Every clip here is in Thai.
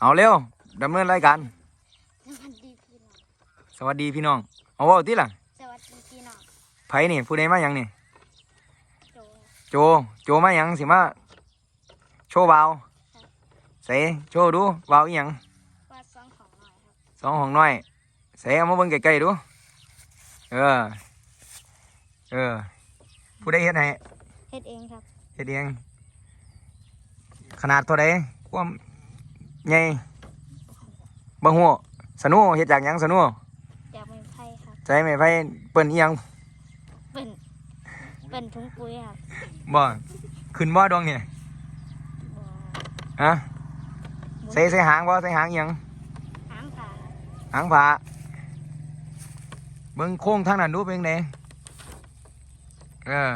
เอาเร็วดำเนินรายการสวัสดีพี่น้องสวัสดีพี่น้องเอาเว่าที่ล่ะสวัสดีพี่น้องไผนี่ผู้ใดมาหยังนี่ โจโจโจมาหยังสิมาโชว์วาวใส่โชว์ดูวาวอีหยังว่าสองของหน่อยครับสองห้องน้อยใส่เอามาเบิ่งใกล้ๆดูเออเออผู้ใดเฮ็ดให้เฮ็ดเองครับเฮ็ดเองขนาดเท่าใดความ ใหญ่บ่ฮู้สนุเฮ็ดจากหยังสนุจากไม้ไผ่ครับใจไม่ไผเปิ้นอีหยังเป็นเป็นถุงปุ๋ยครับบ่ขึ้นบ่ดวงนี่บ่ฮะใส่ใส่หางบ่ใส่หางอีหยังหางขาหางผาเบิ่งโค้งทางนั้นดูเป็นไงเออ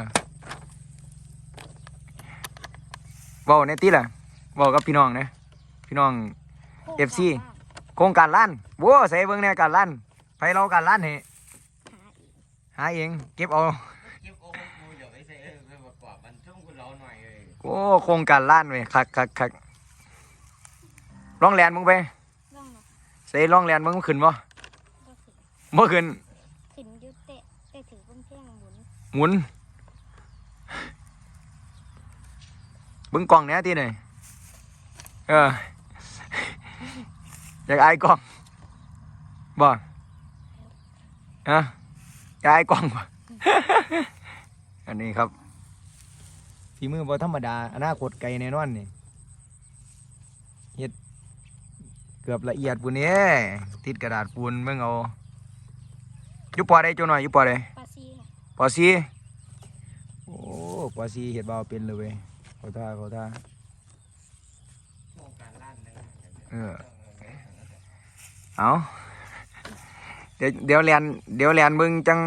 เว้าในติล่ะเว้ากับพี่น้องนะ พี่น้องโค้ง FC ขาบ้านโครงการล้านโว้ใส่เบิ่งแหน่การล้านไปเราการล้านให้หาอีกหาเองเก็บเอาเก็บโอ้โหกูเดี๋ยวไอ้เซ่ไปประกอบมันช่วงกูรอหน่อยเลยโอ้โครงการล้านเว้ยคักคักคักลองแลนมึงไปร่องนะใส่ลองแลนมึงขึ้นบ่ก็ขึ้นบ่ขึ้นขึ้นอยุเตะได้ถือเพิ่งเพียงหมุนหมุนเบิ่งกล้องแหน่ทีหน่อยเออ อยากอายกล้องบ่ฮะอยากอายกล้องบ่อันนี้ครับฝีมือบ่ธรรมดาอนาคตไกลแน่นอนนี่เฮ็ดเกือบละเอียดปุ่นนี้ติดกระดาษปูนเบิ่งเอาอยู่ปอใดจ้าหน่อยอยู่ปอใดปลาซีค่ะปอซีโอ้ปอซีเห็ดบ่าวเป็นเลยเว้ยเขาท่าเขาท่าโครงการล้านเลยเออ เอาเดี๋ยวเดี๋ยวเรียนเดี๋ยวเรียนมึงจัง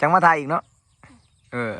จังมาทายอีกเนาะเออ